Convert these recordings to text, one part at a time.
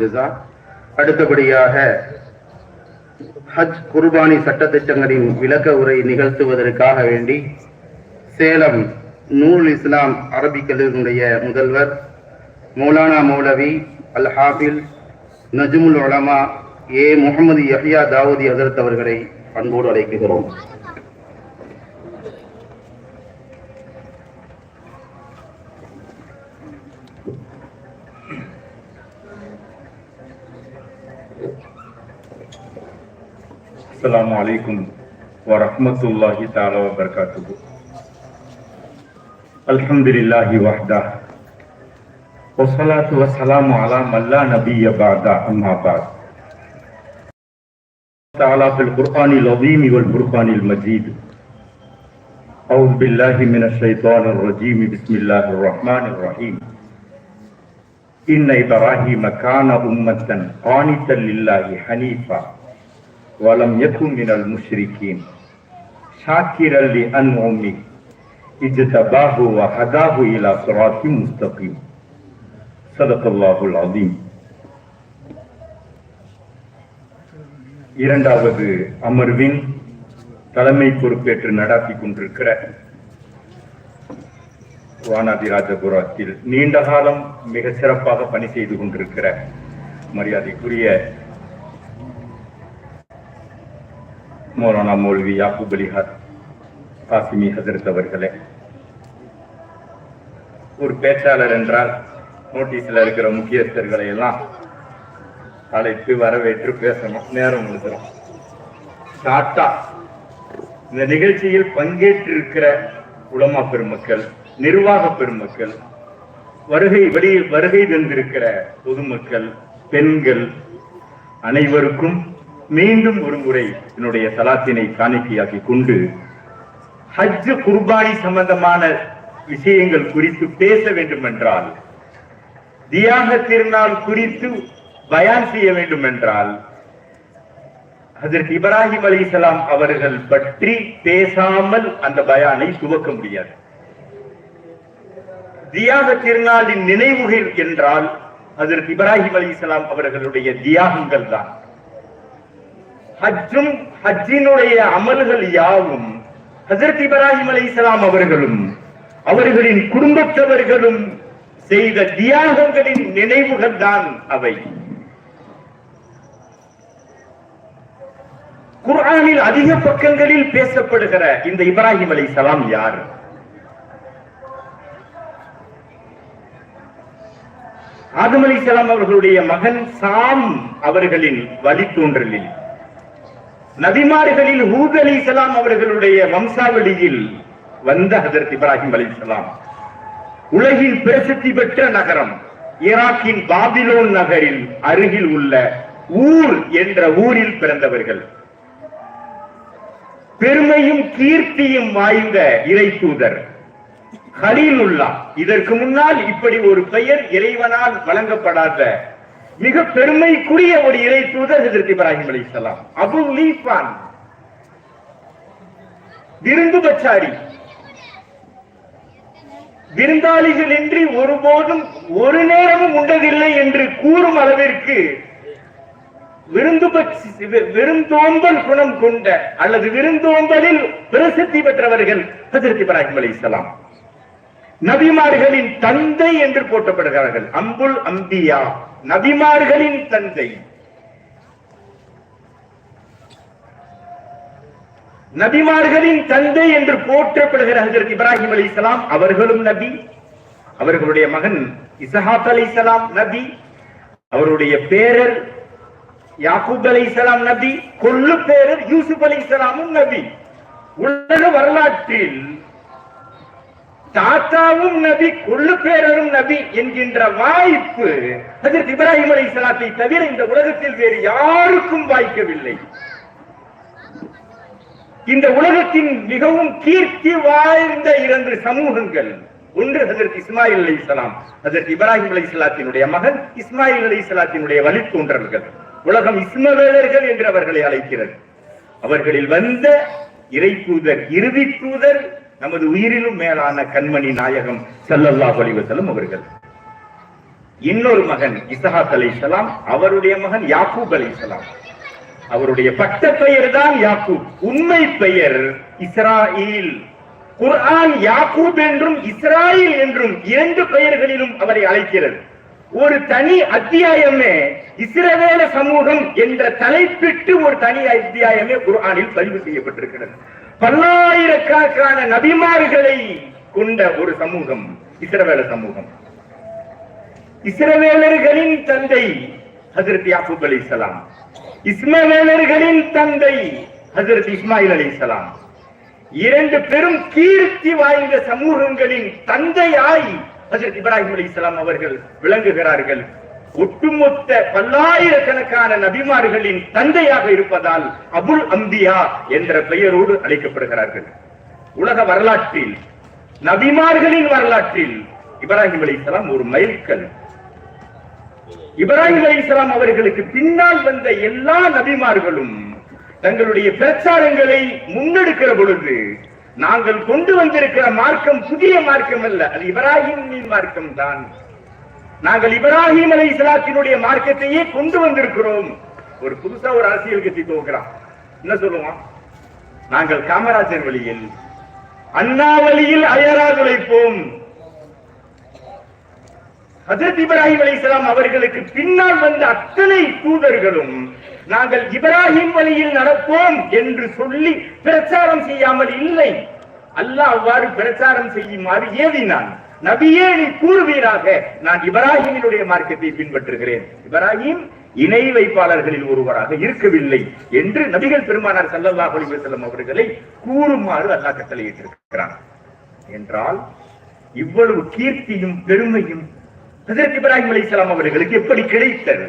ஜஸா. அடுத்தபடியாக ஹஜ் குர்பானி சட்டத்திட்டங்களின் விளக்க உரை நிகழ்த்துவதற்காக வேண்டி சேலம் நூல் இஸ்லாம் அரபிக் கல்லூரியினுடைய முதல்வர் மௌலானா மௌலவி அல் ஹாஃபில் நஜ்முல் உலமா ஏ முகமது யஹியா தாவூதி ஹசரத் அவர்களை அன்போடு அழைக்கிறோம். السلام عليكم ورحمة الله تعالى وبركاته. الحمد لله وحده. والصلاة والسلام على من لا نبي بعد أما بعد. تعالى في القرآن العظيم والفرقان المجيد. أعوذ بالله من الشيطان الرجيم. بسم الله الرحمن الرحيم. إن إبراهيم كان أمة قانتا لله حنيفا. ولم يكن من المشركين شاكرا لأنعمه اجتباه وهداه إلى صراط مستقيم صدق الله العظيم இரண்டாவது அமர்வின் தலைமை பொறுப்பேற்று நடாத்தி கொண்டிருக்கிற வானாதிராஜபுரத்தில் நீண்ட காலம் மிக சிறப்பாக பணி செய்து கொண்டிருக்கிற மரியாதைக்குரிய மௌலானா மௌல்வி யாக்கூப் அலிஹார் காசிமி ஹசரத் அவர்களே. ஒரு பேச்சாளர் என்றால் நோட்டீஸ்ல இருக்கிற முக்கியஸ்தர்களை எல்லாம் அழைத்து வரவேற்று பேசணும் நேரம் கொடுக்கிறோம் ஷார்ட்டா இந்த நிகழ்ச்சியில் பங்கேற்றிருக்கிற உலமா பெருமக்கள் நிர்வாக பெருமக்கள் வருகை வெளியில் வருகை தந்திருக்கிற பொதுமக்கள் பெண்கள் அனைவருக்கும் மீண்டும் ஒரு முறை என்னுடைய சலாத்தினை காணிக்கையாக்கி கொண்டு ஹஜ் குர்பானி சம்பந்தமான விஷயங்கள் குறித்து பேச வேண்டும் என்றால் தியாக திருநாள் குறித்து பயான் செய்ய வேண்டும் என்றால் அதற்கு இப்ராஹிம் அலிசலாம் அவர்கள் பற்றி பேசாமல் அந்த பயானை துவக்க முடியாது. தியாக திருநாளின் நினைவுகள் என்றால் அதற்கு இப்ராஹிம் அலிசலாம் அவர்களுடைய தியாகங்கள் தான் ஹஜ்ஜும் ஹஜ்ஜினுடைய அமல்கள் யாவும்? ஹசரத் இப்ராஹிம் அலி இஸ்லாம் அவர்களும் அவர்களின் குடும்பத்தவர்களும் செய்த தியாகங்களின் நினைவுகள் தான் அவை. குரானில் அதிக பக்கங்களில் பேசப்படுகிற இந்த இப்ராஹிம் அலி சலாம் யார்? ஆதம் அலி அவர்களுடைய மகன் சாம் அவர்களின் வழித்தோன்றலில். நபிமார்களில் ஹூத் அலி இஸ்லாம் அவர்களுடைய வம்சாவளியில் வந்த ஹசரத் இப்ராஹிம் அலி இஸ்லாம். உலகில் பிரசித்தி பெற்ற நகரம் ஈராக்கின் பாபிலோன் நகரில் அருகில் உள்ள ஊர் என்ற ஊரில் பிறந்தவர்கள். பெருமையும் கீர்த்தியும் வாய்ந்த இறை தூதர். ஹலீலுல்லா இதற்கு முன்னால் இப்படி ஒரு பெயர் இறைவனால் வழங்கப்படாத மிக பெருமைக்குரிய ஒரு இறை தூதர் ஹசரத் இப்ராஹிம் அலி இஸ்லாம் அபு லீஃபான். விருந்து பச்சாரி. விருந்தாளிகள் இன்றி ஒருபோதும் ஒரு நேரமும் உண்டதில்லை என்று கூறும் அளவிற்கு விருந்து விருந்தோம்பல் குணம் கொண்ட அல்லது விருந்தோம்பலில் பிரசித்தி பெற்றவர்கள் ஹசரத் இப்ராஹிம் அலி இஸ்லாம் நபிமார்களின் தந்தை என்று போட்டப்படுகிறார்கள் அம்புல் அம்பியா நபிமார்களின் தந்தை. நபிமார்களின் தந்தை என்று போற்றப்படுகிற ஹசரத் இப்ராஹிம் அலி இஸ்லாம் அவர்களும் நபி. அவர்களுடைய மகன் இசஹாத் அலி இஸ்லாம் நபி. அவருடைய பேரர் யாக்கூப் அலி இஸ்லாம் நபி. கொல்லு பேரர் யூசுப் அலி இஸ்லாமும் நபி. உலக வரலாற்றில் தாத்தாவும் நபி கொள்ளு பேரரும் நபி என்கின்ற வாய்ப்பு ஹஜரத் இப்ராஹிம் அலி சலாத்தை தவிர இந்த உலகத்தில் வேறு யாருக்கும் வாய்க்கவில்லை. இந்த உலகத்தின் மிகவும் கீர்த்தி வாழ்ந்த இரண்டு சமூகங்கள் ஒன்று அதற்கு இஸ்மாயில் அலி இஸ்லாம் அதற்கு இப்ராஹிம் அலி இஸ்லாத்தினுடைய மகன் இஸ்மாயில் அலி இஸ்லாத்தினுடைய வழித்தோன்றல்கள் உலகம் இஸ்மவேலர்கள் என்று அவர்களை அழைக்கிறது. அவர்களில் வந்த இறை தூதர் இறுதி தூதர் நமது உயிரிலும் மேலான கண்மணி நாயகம் செல்லல்லா அலைஹி அவர்கள். இன்னொரு மகன் இசஹாத் அலைஹிஸ்ஸலாம் அவருடைய மகன் யாக்கூப் அலைஹிஸ்ஸலாம் அவருடைய பட்ட பெயர் தான் யாக்கூப். உண்மை பெயர் இஸ்ராயில். குர்ஆன் யாக்கூப் என்றும் இஸ்ராயில் என்றும் இரண்டு பெயர்களிலும் அவரை அழைக்கிறது. ஒரு தனி அத்தியாயமே இஸ்ரவேல சமூகம் என்ற தலைப்பிட்டு ஒரு தனி அத்தியாயமே குர்ஆனில் பதிவு செய்யப்பட்டிருக்கிறது. பல்லாயிரக்கணக்கான நபிமார்களை கொண்ட ஒரு சமூகம் இஸ்ரவேல சமூகம். இஸ்ரவேலர்களின் தந்தை ஹசரத் யாபூப் அலி இஸ்லாம். இஸ்மவேலர்களின் தந்தை ஹசரத் இஸ்மாயில் அலைஹிஸ்ஸலாம் இரண்டு பெரும் கீர்த்தி வாய்ந்த சமூகங்களின் தந்தையாய் ஹசரத் இப்ராஹிம் அலைஹிஸ்ஸலாம் அவர்கள் விளங்குகிறார்கள். ஒட்டுமொத்த பல்லாயிரக்கணக்கான நபிமார்களின் தந்தையாக இருப்பதால் அபுல் அம்பியா என்ற பெயரோடு அழைக்கப்படுகிறார்கள். உலக வரலாற்றில் நபிமார்களின் வரலாற்றில் இப்ராஹிம் அலைஹிஸ்ஸலாம் ஒரு மைல்கல். இப்ராஹிம் அலைஹிஸ்ஸலாம் அவர்களுக்கு பின்னால் வந்த எல்லா நபிமார்களும் தங்களுடைய பிரச்சாரங்களை முன்னெடுக்கிற பொழுது நாங்கள் கொண்டு வந்திருக்கிற மார்க்கம் புதிய மார்க்கம் அல்ல அது இப்ராஹிமின் மார்க்கம் தான் நாங்கள் இப்ராஹிம் அலை இஸ்லாத்தினுடைய மார்க்கத்தையே கொண்டு வந்திருக்கிறோம். ஒரு புதுசா ஒரு அரசியல் கட்சி துவக்கிறான். என்ன சொல்லுவான்? நாங்கள் காமராஜர் வழியில் அண்ணா வழியில் அயராது உழைப்போம் ஹசரத் இப்ராஹிம் அலைஹிஸ்ஸலாம் அவர்களுக்கு பின்னால் வந்த அத்தனை தூதர்களும் நாங்கள் இப்ராஹிம் வழியில் நடப்போம் என்று சொல்லி பிரச்சாரம் செய்யாமல் இல்லை. அல்லாஹ் அவ்வாறு பிரச்சாரம் செய்யுமாறு ஏவினான். நபியே நீ கூறுவீராக நான் இப்ராஹிமினுடைய மார்க்கத்தை பின்பற்றுகிறேன். இப்ராஹிம் இணை வைப்பாளர்களில் ஒருவராக இருக்கவில்லை என்று நபிகள் பெருமானார் சல்லல்லா அலிவசல்லம் அவர்களை கூறுமாறு அல்லாஹ் கட்டளையிட்டிருக்கிறான் என்றால் இவ்வளவு கீர்த்தியும் பெருமையும் ஹஜரத் இப்ராஹிம் அலைஹிஸ்ஸலாம் அவர்களுக்கு எப்படி கிடைத்தது?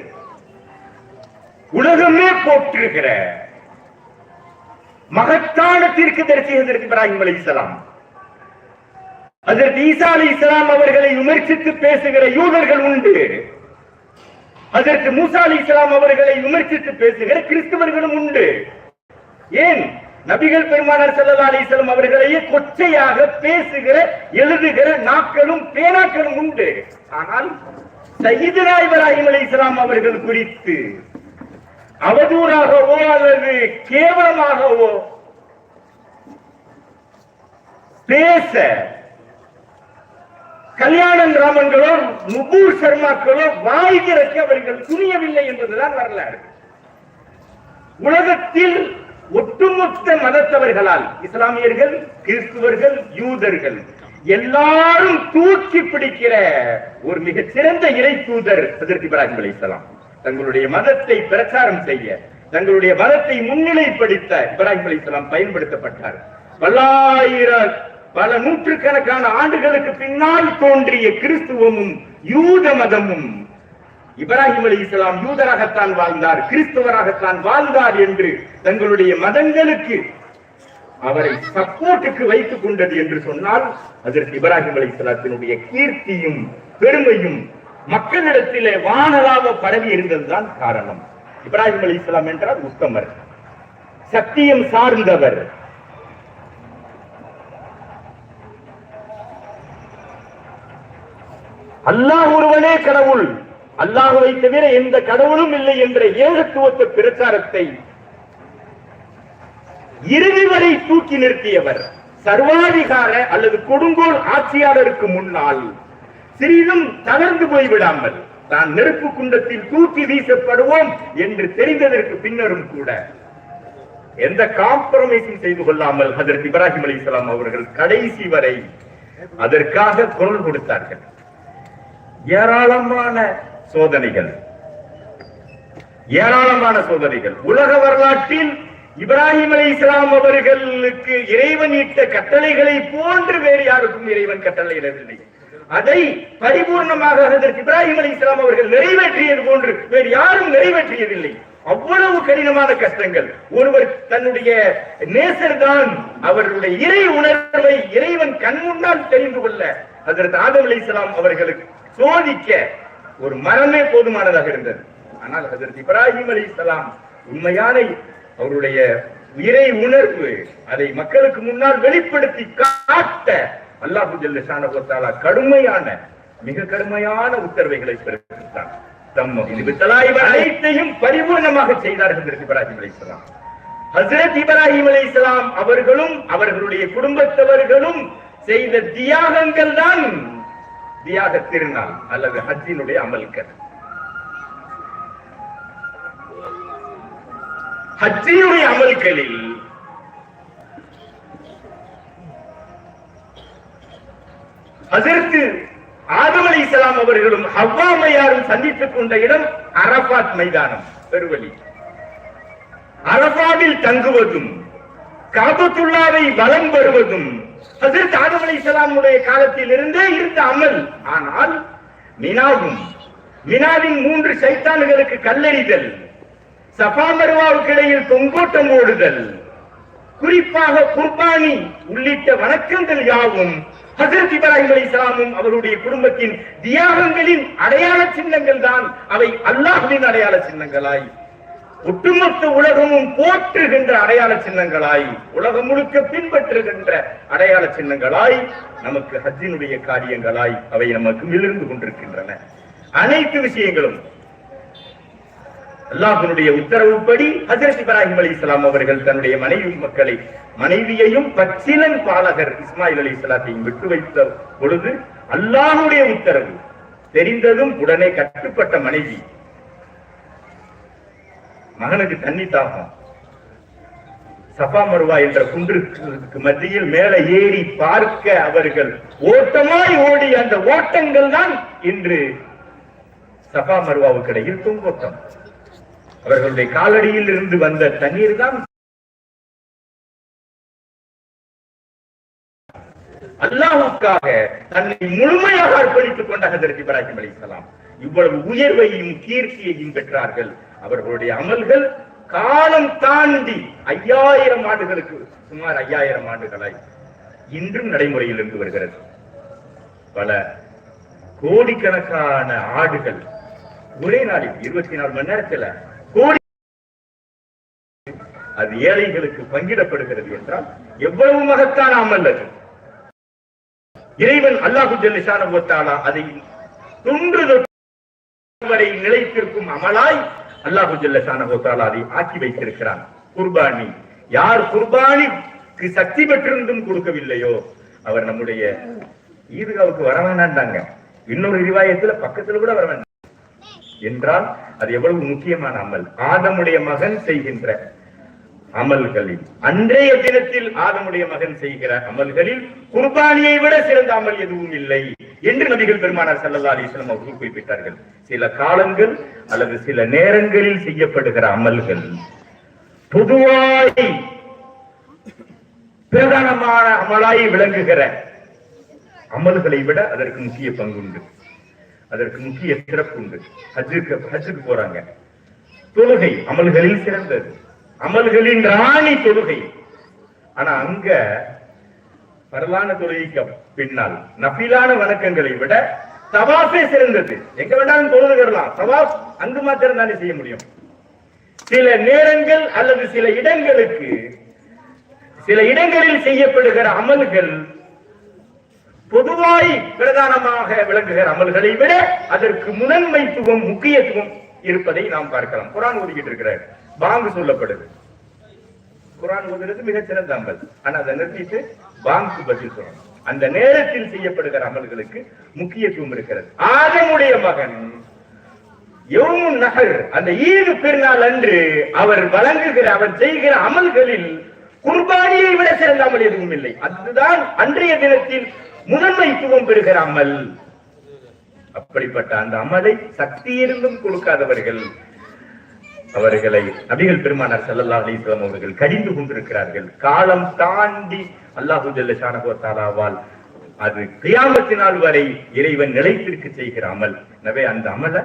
உலகமே போற்றுகிற மகத்தான தீர்க்கதரிசி ஹஜரத் இப்ராஹிம் அலைஹிஸ்ஸலாம் அதற்கு ஈசா இஸ்லாம் அவர்களை விமர்சித்து பேசுகிற யூதர்கள் உண்டு. அதற்கு மூசா இஸ்லாம் அவர்களை விமர்சித்து பேசுகிற கிறிஸ்தவர்களும் உண்டு. ஏன்? நபிகள் பெருமானார் செல்லா அலைஹி அவர்களையே கொச்சையாக பேசுகிற எழுதுகிற நாட்களும் பேனாக்களும் உண்டு. ஆனால் சையதுனா இப்ராஹிம் இஸ்லாம் அவர்கள் குறித்து அவதூறாகவோ அல்லது கேவலமாகவோ பேச கல்யாணம் ராமன்களோ நுபூர் சர்மாக்களோ வாய் திறக்க அவர்கள் துணியவில்லை என்பதுதான் வரலாறு. உலகத்தில் ஒட்டுமொத்த மதத்தவர்களால் இஸ்லாமியர்கள் கிறிஸ்துவர்கள் யூதர்கள் எல்லாரும் தூக்கி பிடிக்கிற ஒரு மிகச் சிறந்த இறை தூதர் ஹஜரத் இப்ராஹிம் அலைஹிஸ்ஸலாம் தங்களுடைய மதத்தை பிரச்சாரம் செய்ய தங்களுடைய மதத்தை முன்னிலைப்படுத்த இப்ராஹிம் அலைஹிஸ்ஸலாம் பயன்படுத்தப்பட்டார். பல்லாயிரம் பல நூற்றுக்கணக்கான ஆண்டுகளுக்கு பின்னால் தோன்றிய கிறிஸ்துவமும் யூத மதமும் இப்ராஹிம் அலி இஸ்லாம் யூதராகத்தான் வாழ்ந்தார் கிறிஸ்தவராகத்தான் வாழ்ந்தார் என்று தங்களுடைய மதங்களுக்கு அவரை சப்போர்ட்டுக்கு வைத்துக் கொண்டது என்று சொன்னால் அதற்கு இப்ராஹிம் அலி இஸ்லாத்தினுடைய கீர்த்தியும் பெருமையும் மக்களிடத்திலே வானலாக பரவி இருந்ததுதான் காரணம். இப்ராஹிம் அலி இஸ்லாம் என்றால் உத்தமர் சத்தியம் சார்ந்தவர். அல்லாஹ் ஒருவனே கடவுள். அல்லாஹுவை தவிர எந்த கடவுளும் இல்லை என்ற ஏகத்துவத்த பிரச்சாரத்தை இறுதி வரை தூக்கி நிறுத்தியவர். சர்வாதிகார அல்லது கொடுங்கோல் ஆட்சியாளருக்கு முன்னால் சிறிதும் தளர்ந்து போய்விடாமல் தான் நெருப்பு குண்டத்தில் தூக்கி வீசப்படுவோம் என்று தெரிந்ததற்கு பின்னரும் கூட எந்த காம்ப்ரமைஸும் செய்து கொள்ளாமல் அதற்கு இப்ராஹிம் அலி அவர்கள் கடைசி வரை அதற்காக குரல் கொடுத்தார்கள். ஏராளமான சோதனைகள். ஏராளமான சோதனைகள். உலக வரலாற்றில் இப்ராஹிம் அலை இஸ்லாம் அவர்களுக்கு இறைவன் இட்ட கட்டளைகளை போன்று வேறு யாருக்கும் இறைவன் கட்டளையிடவில்லை அதை பரிபூர்ணமாக அதற்கு இப்ராஹிம் அலை இஸ்லாம் அவர்கள் நிறைவேற்றியது போன்று வேறு யாரும் நிறைவேற்றியதில்லை. அவ்வளவு கடினமான கஷ்டங்கள். ஒருவர் தன்னுடைய நேசர் தான் அவர்களுடைய இறை உணர்வை இறைவன் கண் முன்னால் தெரிந்து கொள்ள அதற்கு ஆதம் அலி இஸ்லாம் அவர்களுக்கு சோதிக்க ஒரு மரமே போதுமானதாக இருந்தது. ஆனால் ஹசரத் இப்ராஹிம் அலி இஸ்லாம் உண்மையான அவருடைய இறை உணர்வு அதை மக்களுக்கு முன்னால் வெளிப்படுத்தி காட்ட அல்லாஹு ஜல்ல கடுமையான மிக கடுமையான உத்தரவைகளை பிறப்பித்தார். அனைத்தையும் பரிபூர்ணமாக செய்தார்கள் ஹஜ்ரத் இப்ராஹிம் அலைஹிஸ்ஸலாம் ஹஜ்ரத் இப்ராஹிம் அலைஹிஸ்ஸலாம் அவர்களும் அவர்களுடைய குடும்பத்தவர்களும் செய்த தியாகங்கள் தான் தியாக திருநாள் அல்லது ஹஜ்ஜினுடைய அமல்கள் ஹஜ்ஜினுடைய அமல்களில் அதற்கு ஆதம் அலைஹிஸ்ஸலாம் அவர்களும் ஹவ்வாமையாரும் சந்தித்துக் கொண்ட இடம் அரபாத் மைதானம் பெருவழி. அரபாவில் தங்குவதும் காபத்துல்லாவை வலம் வருவதும் ஹசரத் ஆதம் அலி இஸ்லாமுடைய காலத்தில் இருந்தே இருந்த அமல். ஆனால் மினாவும் மினாவின் மூன்று சைத்தான்களுக்கு கல்லெறிதல் சபா மருவாவுக்கு இடையில் தொங்கோட்டம் ஓடுதல் குறிப்பாக குர்பானி உள்ளிட்ட வணக்கங்கள் யாவும் ஹசரத் இப்ராஹிம் அலி இஸ்லாமும் அவருடைய குடும்பத்தின் தியாகங்களின் அடையாள சின்னங்கள் தான் அவை அல்லாஹ்வின் அடையாள சின்னங்களாய். ஒட்டுமொத்த உலகமும் போற்றுகின்ற அடையாள சின்னங்களாய் உலகம் முழுக்க பின்பற்றுகின்ற அடையாள சின்னங்களாய் நமக்கு ஹஜ்ஜினுடைய காரியங்களாய் அவை நமக்கு விழுந்து கொண்டிருக்கின்றன. அனைத்து விஷயங்களும் அல்லாஹினுடைய உத்தரவுப்படி ஹசரத் இப்ராஹிம் அலைஹிஸ்ஸலாம் அவர்கள் தன்னுடைய மனைவி மக்களை மனைவியையும் பச்சிலன் பாலகர் இஸ்மாயில் அலைஹிஸ்ஸலாத்தையும் விட்டு வைத்த பொழுது அல்லாஹுடைய உத்தரவு தெரிந்ததும் உடனே கட்டுப்பட்ட மனைவி மகனுக்கு தண்ணி தாகம். சபா மருவா என்ற குன்றுக்கு மத்தியில் மேலே ஏறி பார்க்க அவர்கள் ஓட்டமாய் ஓடி அந்த ஓட்டங்கள் தான் இன்று சபா மருவாவுக்கு இடையில் தொங்கோட்டம் அவர்களுடைய காலடியில் இருந்து வந்த தண்ணீர் தான் அல்லாஹுக்காக தன்னை முழுமையாக அர்ப்பணித்துக் கொண்ட ஹதரத் இப்ராஹிம் அலி இவ்வளவு உயர்வையும் கீர்த்தியையும் பெற்றார்கள். அவர்களுடைய அமல்கள் காலம் தாண்டி ஐயாயிரம் ஆண்டுகளுக்கு சுமார் ஐயாயிரம் ஆண்டுகளாய் இன்றும் நடைமுறையில் இருந்து வருகிறது. பல கோடிக்கணக்கான ஆடுகள் ஒரே நாளில் இருபத்தி நாலு மணி நேரத்துல கோடி அது ஏழைகளுக்கு பங்கிடப்படுகிறது என்றால் எவ்வளவு மகத்தான அமல் அது? இறைவன் அல்லாஹு ஜல்லிஷான போத்தாலா அதை தொன்று தொட்டு வரை நிலைத்திருக்கும் அமலாய் அல்லாஹு ஜல்லிஷான அதை ஆக்கி வைத்திருக்கிறான். குர்பானி. யார் குர்பானிக்கு சக்தி பெற்றிருந்தும் கொடுக்கவில்லையோ அவர் நம்முடைய ஈதுகாவுக்கு வர வேண்டாண்டாங்க இன்னொரு ரிவாயத்துல பக்கத்துல கூட வர வேண்டாம் என்றால் அது எவ்வளவு முக்கியமான அமல். ஆதமுடைய மகன் செய்கின்ற அமல்களில். அன்றைய தினத்தில் ஆதமுடைய மகன் செய்கிற அமல்களில் குர்பானியை விட சிறந்த அமல் எதுவும் இல்லை என்று நபிகள் பெருமானார் ஸல்லல்லாஹு அலைஹி அவர்கள் குறிப்பிட்டார்கள். சில காலங்கள் அல்லது சில நேரங்களில் செய்யப்படுகிற அமல்கள் பொதுவாய் பிரதானமான அமலாய் விளங்குகிற அமல்களை விட அதற்கு முக்கிய பங்குண்டு. அதற்கு முக்கிய சிறப்பு உண்டு ஹஜ்ஜுக்கு ஹஜ்ஜுக்கு போறாங்க. தொழுகை அமல்களில் சிறந்தது. அமல்களின் ராணி தொழுகை. ஆனா அங்க வரலான தொழுகைக்கு பின்னால் நபிலான வணக்கங்களை விட தவாஃபே சிறந்தது. எங்க வேணாலும் தொழுதுகிறலாம் தவாஃப் அங்கு மாத்திரம் தானே செய்ய முடியும். சில நேரங்கள் அல்லது சில இடங்களுக்கு சில இடங்களில் செய்யப்படுகிற அமல்கள் பொதுவாய் பிரதானமாக விளங்குகிற அமல்களை விட அதற்கு முதன்மைத்துவம் முக்கியத்துவம் இருப்பதை நாம் பார்க்கலாம். குரான் ஒதுக்கிட்டு இருக்கிறார். பாங்கு சொல்லப்படுது. குரான் ஓதுறது மிகச்சிறந்த அமல். ஆனா அதை நிறுத்திட்டு பாங்கு பதில் சொல்லணும். அந்த நேரத்தில் செய்யப்படுகிற அமல்களுக்கு முக்கியத்துவம் இருக்கிறது. ஆதமுடைய மகன் எவ்வளவு நகர் அந்த ஈது பெருநாள் அன்று அவர் வழங்குகிற அவர் செய்கிற அமல்களில் குர்பானியை விட சிறந்த அமல் எதுவும் இல்லை. அதுதான் அன்றைய தினத்தில் முதன்மைத்துவம் பெறுகிற அமல். அப்படிப்பட்ட அந்த அமலை சக்தி இருந்தும் கொடுக்காதவர்கள் அவர்களை நபிகள் பெருமானார் ஸல்லல்லாஹு அலிஸ்லாம் அவர்கள் கடிந்து கொண்டிருக்கிறார்கள். காலம் தாண்டி அல்லாஹு ஜல்ல அது கியாமத்தினால் வரை இறைவன் நிலைத்திற்கு செய்கிற அமல் எனவே அந்த அமலை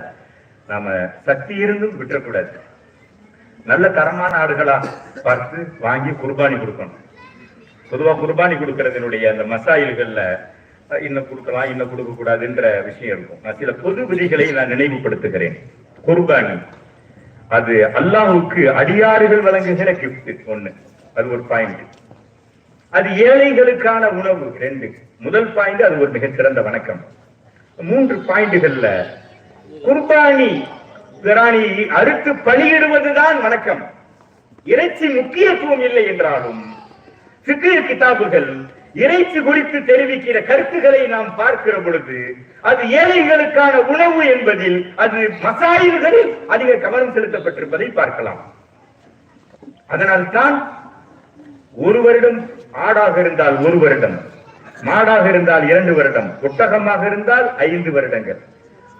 நாம சக்தி இருந்தும் விட்டுறக்கூடாது. நல்ல தரமான ஆடுகளா பார்த்து வாங்கி குர்பானி கொடுக்கணும். பொதுவா குர்பானி கொடுக்கறதுனுடைய அந்த மசாயில்கள்ல அஹ், இன்னும் கொடுக்கலாம் இன்னும் கொடுக்க கூடாதுன்ற விஷயம் இருக்கும். நான் சில பொது விதிகளை நான் நினைவுபடுத்துகிறேன். குர்பானி. அது அல்லாஹுக்கு அடியாறுகள் வழங்குகிற கிஃப்ட் ஒண்ணு. அது ஒரு பாயிண்ட் அது ஏழைகளுக்கான உணவு ரெண்டு. முதல் பாயிண்ட் அது ஒரு மிகச்சிறந்த வணக்கம். மூன்று பாயிண்டுகள்ல குர்பானி பிராணி அறுத்து பலியிடுவதுதான் வணக்கம். இறைச்சி முக்கியத்துவம் இல்லை என்றாலும் சிக்கிய கிதாபுகள் இறைச்சி குறித்து தெரிவிக்கிற கருத்துக்களை நாம் பார்க்கிற பொழுது அது ஏழைகளுக்கான உணவு என்பதில் அது மசாயில்களில் அதிக கவனம் செலுத்தப்பட்டிருப்பதை பார்க்கலாம். அதனால்தான் ஒரு வருடம் ஆடாக இருந்தால் ஒரு வருடம் மாடாக இருந்தால் இரண்டு வருடம் ஒட்டகமாக இருந்தால் ஐந்து வருடங்கள்.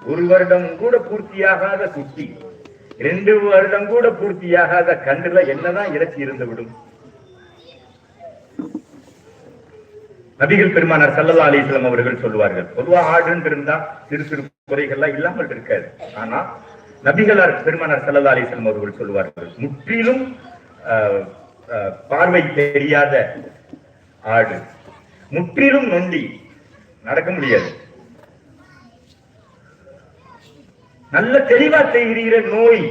ஒரு வருடம் கூட பூர்த்தியாகாத குட்டி இரண்டு வருடம் கூட பூர்த்தியாகாத கன்றுல என்னதான் இறைச்சி இருந்து விடும் நபிகள் பெருமானார் சல்லல்லா அலிஸ்லாம் அவர்கள் சொல்லுவார்கள். பொதுவா ஆடுன்னு இருந்தா சிறு சிறு குறைகள்லாம் இல்லாமல் இருக்காது. ஆனா நபிகளார் பெருமானார் சல்லல்லா அலிஸ்லாம் அவர்கள் சொல்லுவார்கள் முற்றிலும் ஆஹ், பார்வை தெரியாத ஆடு. முற்றிலும் நொண்டி. நடக்க முடியாது. நல்ல தெளிவா தெரிகிற நோய்.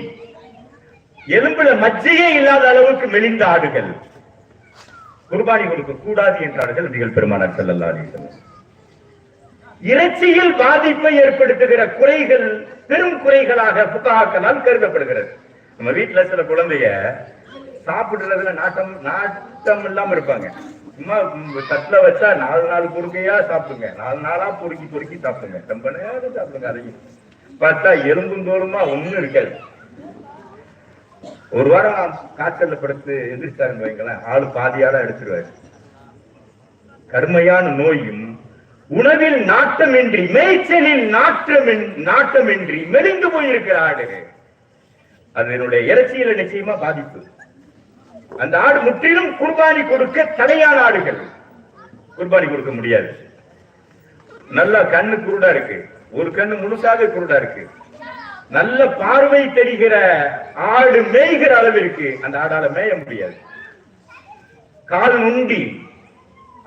எலும்புல மஜ்ஜையே இல்லாத அளவுக்கு மெலிந்த ஆடுகள். குர்பானி கொடுக்க கூடாது என்றார்கள் நபிகள் பெருமானார் செல்லல்லா இறைச்சியில் பாதிப்பை ஏற்படுத்துகிற குறைகள் பெரும் குறைகளாக புத்தகாக்களால் கருதப்படுகிறது. நம்ம வீட்டுல சில குழந்தைய சாப்பிடுறதுல நாட்டம் நாட்டம் இல்லாம இருப்பாங்க. சும்மா தட்டுல வச்சா நாலு நாலு பொறுக்கையா சாப்பிடுங்க. நாலு நாளா பொறுக்கி பொறுக்கி சாப்பிடுங்க. ரொம்ப நேரம் சாப்பிடுங்க அதையும். பார்த்தா எறும்பும் தோறுமா ஒண்ணும் இருக்காது. ஒரு வாரம் காய்ச்சல்ல படுத்து எந்திரிச்சாருன்னு வைங்களேன் ஆளு பாதியால எடுத்துருவாரு கடுமையான நோயும் உணவில் நாட்டமின்றி மேய்ச்சலில் நாட்டமின் நாட்டமின்றி மெலிந்து போயிருக்கிற ஆடு. அதனுடைய இறைச்சியில நிச்சயமா பாதிப்பு. அந்த ஆடு முற்றிலும் குர்பானி கொடுக்க தடையான ஆடுகள். குர்பானி கொடுக்க முடியாது. நல்லா கண்ணு குருடா இருக்கு. ஒரு கண்ணு முழுசாக குருடா இருக்கு. நல்ல பார்வை தெரிகிற ஆடு மேய்கிற அளவிற்கு அந்த ஆடால மேய முடியாது. கால் நொண்டி.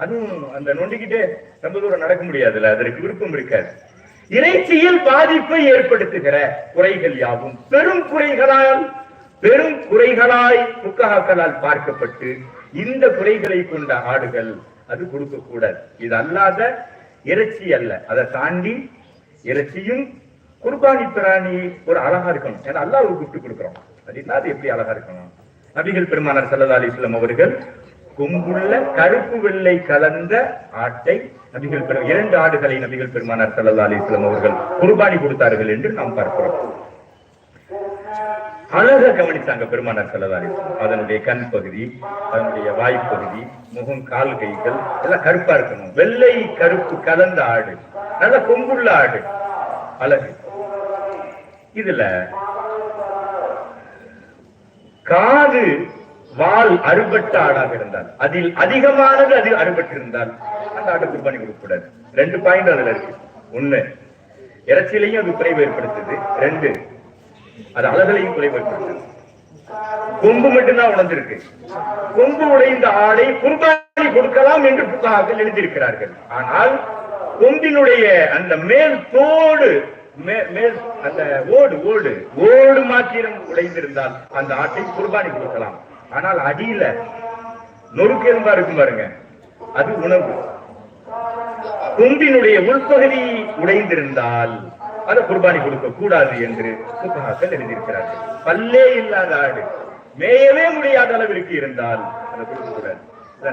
அதுவும் அந்த நொண்டிக்கிட்டே ரொம்ப தூரம் நடக்க முடியாதுல்ல அதற்கு விருப்பம் இருக்காது. இறைச்சியில் பாதிப்பை ஏற்படுத்துகிற குறைகள் யாவும்? பெரும் குறைகளால் பெரும் குறைகளாய் புக்ககாக்களால் பார்க்கப்பட்டு இந்த குறைகளை கொண்ட ஆடுகள் அது கொடுக்க கூடாது இது அல்லாத இறைச்சி அல்ல. அதை தாண்டி இறைச்சியும் குர்பானி பிராணி ஒரு அழகா இருக்கணும். ஏன்னா அல்லாஹ்வுக்கு கூப்பிட்டு அப்படின்னா அது எப்படி அழகா இருக்கணும்? நபிகள் பெருமானார் ஸல்லல்லாஹு அலைஹி வஸல்லம் அவர்கள் கொம்புள்ள கருப்பு வெள்ளை கலந்த ஆட்டை நபிகள் பெரு- இரண்டு ஆடுகளை நபிகள் பெருமானார் ஸல்லல்லாஹு அலைஹி வஸல்லம் அவர்கள் குர்பானி கொடுத்தார்கள் என்று நாம் பார்க்கிறோம். அழக கவனிச்சாங்க பெருமானார் ஸல்லல்லாஹு அலைஹி அதனுடைய கண் பகுதி அதனுடைய வாய்ப்பகுதி முகம் கால் கைகள் எல்லாம் கருப்பா இருக்கணும். வெள்ளை கருப்பு கலந்த ஆடு நல்ல கொம்புள்ள ஆடு. அழகு. இதுல காது வால் அறுபட்ட ஆடாக இருந்தால் அதில் அதிகமானது அது அறுபட்டிருந்தால் அந்த ஆட்டை குர்பானி கொடுக்கூடாது ரெண்டு பாயிண்ட் அதுல இருக்கு. ஒண்ணு இறைச்சியிலையும் அது குறைவு ஏற்படுத்துது. ரெண்டு அது அழகுலையும் குறைவு ஏற்படுத்துது. கொம்பு மட்டும்தான் உணர்ந்திருக்கு. கொம்பு உடைந்த ஆடை குர்பானி கொடுக்கலாம் என்று புத்தகங்கள் எழுதியிருக்கிறார்கள். ஆனால் கொம்பினுடைய அந்த மேல் தோடு மேல் அந்த ஓடு ஓடு. ஓடு மாத்திரம் உடைந்திருந்தால் அந்த ஆட்டை குர்பானி கொடுக்கலாம். ஆனால் அடியில நொறுக்கு எலும்பா இருக்கும் பாருங்க. அது உணவு. கொம்பினுடைய உள்பகுதி உடைந்திருந்தால் அதை குர்பானி கொடுக்க கூடாது என்று புத்தகாக்கள் எழுதியிருக்கிறார்கள். பல்லே இல்லாத ஆடு. மேயவே முடியாத அளவிற்கு இருந்தால் அதை கொடுக்க கூடாது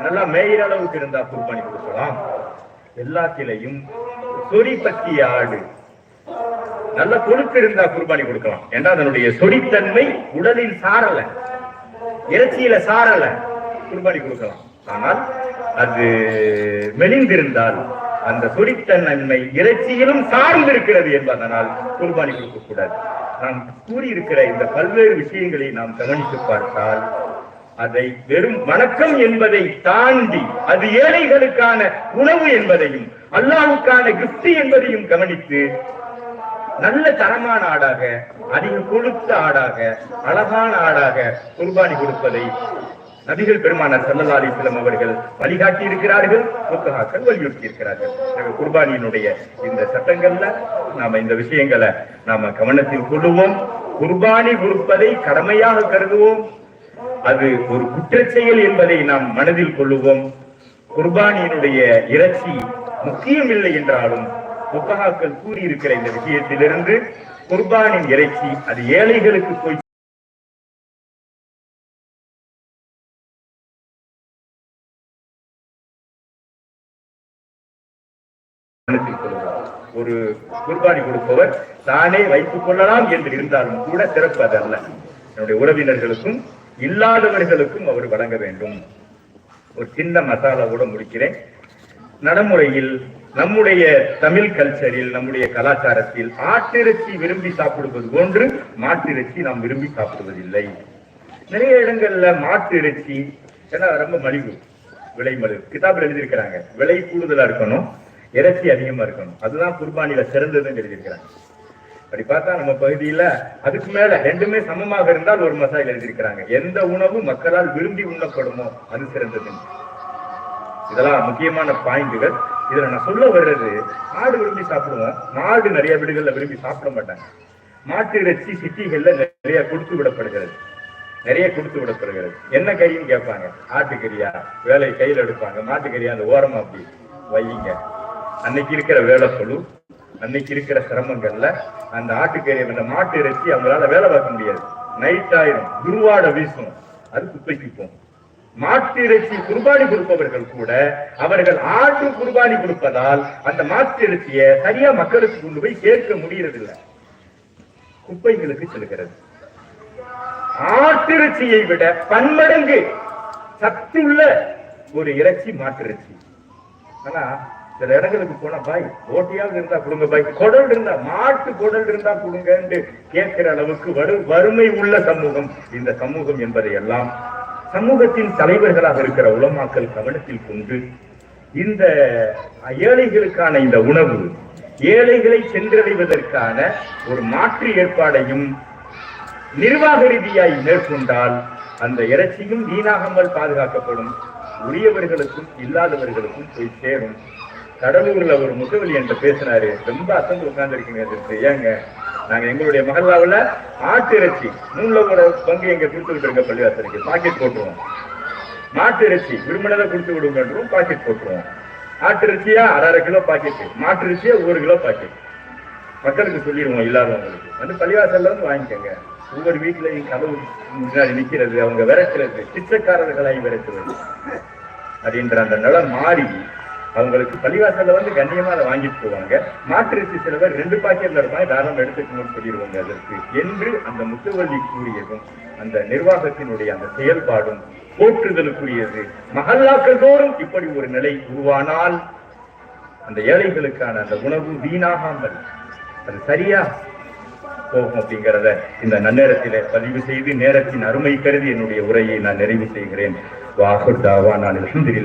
நல்லா மேயிற அளவுக்கு இருந்தா குர்பானி கொடுக்கலாம். எல்லாத்திலையும் சொறி பத்திய ஆடு. நல்ல கொழுப்பு இருந்தா குர்பானி கொடுக்கலாம். ஏன்னா அதனுடைய சொடித்தன்மை உடலில் சாரல. இறைச்சியில சாரல. குர்பானி கொடுக்கலாம். ஆனால் அது மெலிந்திருந்தால் அந்த சொடித்தன்மை இறைச்சியிலும் சார்ந்து இருக்கிறது என்பதனால் குர்பானி கொடுக்கக்கூடாது. நாம் கூறியிருக்கிற இந்த பல்வேறு விஷயங்களை நாம் கவனித்து பார்த்தால் அதை வெறும் வணக்கம் என்பதை தாண்டி அது ஏழைகளுக்கான உணவு என்பதையும் அல்லாவுக்கான gift என்பதையும் கவனித்து நல்ல தரமான ஆடாக அதிக கொழுத்த ஆடாக அழகான ஆடாக குர்பானி கொடுப்பதை நபிகள் பெருமானார் ஸல்லல்லாஹு அலைஹி அவர்கள் வழிகாட்டி இருக்கிறார்கள் முத்தகாக்கள் வலியுறுத்தி இருக்கிறார்கள் குர்பானியினுடைய இந்த சட்டங்கள்ல நாம இந்த விஷயங்களை நாம கவனத்தில் கொள்ளுவோம். குர்பானி கொடுப்பதை கடமையாக கருதுவோம். அது ஒரு குற்ற செயல் என்பதை நாம் மனதில் கொள்ளுவோம். குர்பானியினுடைய இறைச்சி முக்கியம் இல்லை என்றாலும் முப்பகாக்கள் கூறியிருக்கிற இந்த விஷயத்திலிருந்து குர்பானின் இறைச்சி அது ஏழைகளுக்கு போய் ஒரு குர்பானி கொடுப்பவர் தானே வைத்துக் கொள்ளலாம் என்று இருந்தாலும் கூட சிறப்பு அதல்ல என்னுடைய உறவினர்களுக்கும் இல்லாதவர்களுக்கும் அவர் வழங்க வேண்டும். ஒரு சின்ன மசாலாவோட முடிக்கிறேன். நடைமுறையில் நம்முடைய தமிழ் கல்ச்சரில் நம்முடைய கலாச்சாரத்தில் ஆட்டிறைச்சி விரும்பி சாப்பிடுவது போன்று மாட்டிறைச்சி நாம் விரும்பி சாப்பிடுவதில்லை. நிறைய இடங்கள்ல மாட்டு இறைச்சி ஏன்னா ரொம்ப மலிவு விலை மலிவு. கிதாபில் எழுதியிருக்கிறாங்க விலை கூடுதலா இருக்கணும் இறைச்சி அதிகமா இருக்கணும். அதுதான் குர்பானில சிறந்ததுன்னு எழுதியிருக்கிறாங்க. அப்படி பார்த்தா நம்ம பகுதியில அதுக்கு மேல ரெண்டுமே சமமாக இருந்தால் ஒரு மசாயில் எழுதியிருக்கிறாங்க. எந்த உணவு மக்களால் விரும்பி உண்ணப்படுமோ அது சிறந்தது. இதெல்லாம் முக்கியமான பாயிண்ட்கள். இதுல நான் சொல்ல வர்றது ஆடு விரும்பி சாப்பிடுவோம் மாடு நிறைய வீடுகள்ல விரும்பி சாப்பிட மாட்டாங்க. மாட்டு இறைச்சி சிட்டிகள்ல நிறைய கொடுத்து விடப்படுகிறது. நிறைய கொடுத்து விடப்படுகிறது. என்ன கறின்னு கேட்பாங்க. ஆட்டுக்கறியா வேலை கையில் எடுப்பாங்க. மாட்டுக்கறியா அந்த ஓரமா அப்படி வையுங்க. அன்னைக்கு இருக்கிற வேலை சொல்லு. அன்னைக்கு இருக்கிற சிரமங்கள்ல அந்த ஆட்டுக்கறி அந்த மாட்டு இறைச்சி அவங்களால வேலை பார்க்க முடியாது. நைட் ஆயிரும். குருவாட வீசும். அது குப்பைக்கு போகும். மாட்டு இறைச்சி குர்பானி கொடுப்பவர்கள் கூட அவர்கள் ஆட்டு குர்பானி கொடுப்பதால் அந்த மாட்டு சரியா மக்களுக்கு கொண்டு போய் சேர்க்க முடியறதில்லை. குப்பைகளுக்கு செல்கிறது. ஆட்டிறைச்சியை விட பன்மடங்கு சத்துள்ள ஒரு இறைச்சி மாட்டிறைச்சி ஆனா சில இடங்களுக்கு போனா பாய் ஓட்டியாவது இருந்தா கொடுங்க பாய். குடல் இருந்தா மாட்டு குடல் இருந்தா கொடுங்கன்னு கேட்கிற அளவுக்கு வரு வறுமை உள்ள சமூகம். இந்த சமூகம் என்பதை எல்லாம் சமூகத்தின் தலைவர்களாக இருக்கிற உலமாக்கள் கவனத்தில் கொண்டு இந்த ஏழைகளுக்கான இந்த உணவு ஏழைகளை சென்றடைவதற்கான ஒரு மாற்று ஏற்பாடையும் நிர்வாக ரீதியாய் மேற்கொண்டால் அந்த இறைச்சியும் வீணாகாமல் பாதுகாக்கப்படும். உரியவர்களுக்கும் இல்லாதவர்களுக்கும் போய் சேரும். கடலூர்ல ஒரு முகவலி என்கிட்ட பேசினாரு. ரொம்ப அசந்து உட்கார்ந்து இருக்கீங்க ஏங்க நாங்க எங்களுடைய மகல்லாவுல ஆட்டு இறைச்சி மூணுல ஒரு பங்கு எங்க கொடுத்துக்கிட்டு இருக்க பள்ளிவாசலுக்கு பாக்கெட் போட்டுருவோம். மாட்டு இறைச்சி விரும்பினதை கொடுத்து விடுங்கன்றோம் பாக்கெட் போட்டுருவோம். ஆட்டு இறைச்சியா அரை அரை கிலோ பாக்கெட் மாட்டு இறைச்சியா ஒரு கிலோ பாக்கெட் மக்களுக்கு சொல்லிடுவோம் இல்லாதவங்களுக்கு. வந்து பள்ளிவாசல்ல வந்து வாங்கிக்கோங்க. ஒவ்வொரு வீட்லயும் கதவு முன்னாடி நிக்கிறது அவங்க விரட்டுறது பிச்சைக்காரர்களாய் விரட்டுறது அப்படின்ற அந்த நிலம் மாறி அவங்களுக்கு பள்ளிவாசல்ல வந்து கண்ணியமா அதை வாங்கிட்டு போவாங்க. மாற்றிருச்சி சில பேர் ரெண்டு பாக்கெட்ல இருப்பாங்க தாராளம் எடுத்துக்கணும்னு சொல்லிடுவாங்க அதற்கு. என்று அந்த முத்துவல்லி கூறியதும் அந்த நிர்வாகத்தினுடைய அந்த செயல்பாடும் போற்றுதலுக்குரியது. மகல்லாக்கள் தோறும் இப்படி ஒரு நிலை உருவானால் அந்த ஏழைகளுக்கான அந்த உணவு வீணாகாமல் அது சரியா போகும் அப்படிங்கிறத இந்த நன்னேரத்திலே பதிவு செய்து நேரத்தின் அருமை கருதி என்னுடைய உரையை நான் நிறைவு செய்கிறேன். வாகுர் தாவா. நான் அல்ஹம்துலில்லாஹ்.